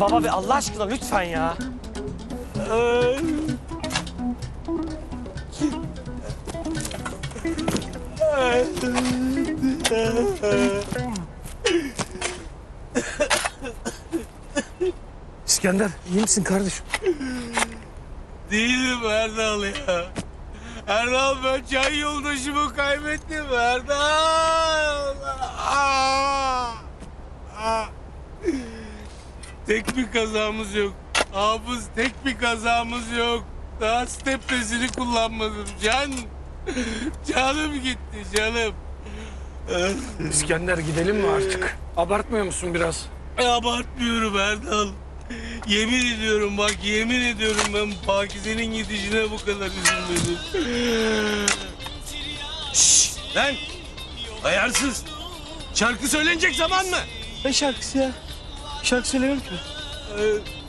Baba be Allah aşkına lütfen ya. İskender iyi misin kardeşim? Değilim Erdal ya. Erdal ben çay yoldaşımı kaybettim Erdal. Aa! Aa! Tek bir kazamız yok. Hafız tek bir kazamız yok. Daha stepnesini kullanmadım. Can. Canım gitti canım. İskender gidelim mi artık? Abartmıyor musun biraz? E, abartmıyorum Erdal. Yemin ediyorum bak yemin ediyorum ben Pakize'nin gidişine bu kadar üzülmedim. Şşş lan! Ayarsız! Şarkı söylenecek zaman mı? Ne şarkısı ya? Şarkı söylemiyorum ki. Ee,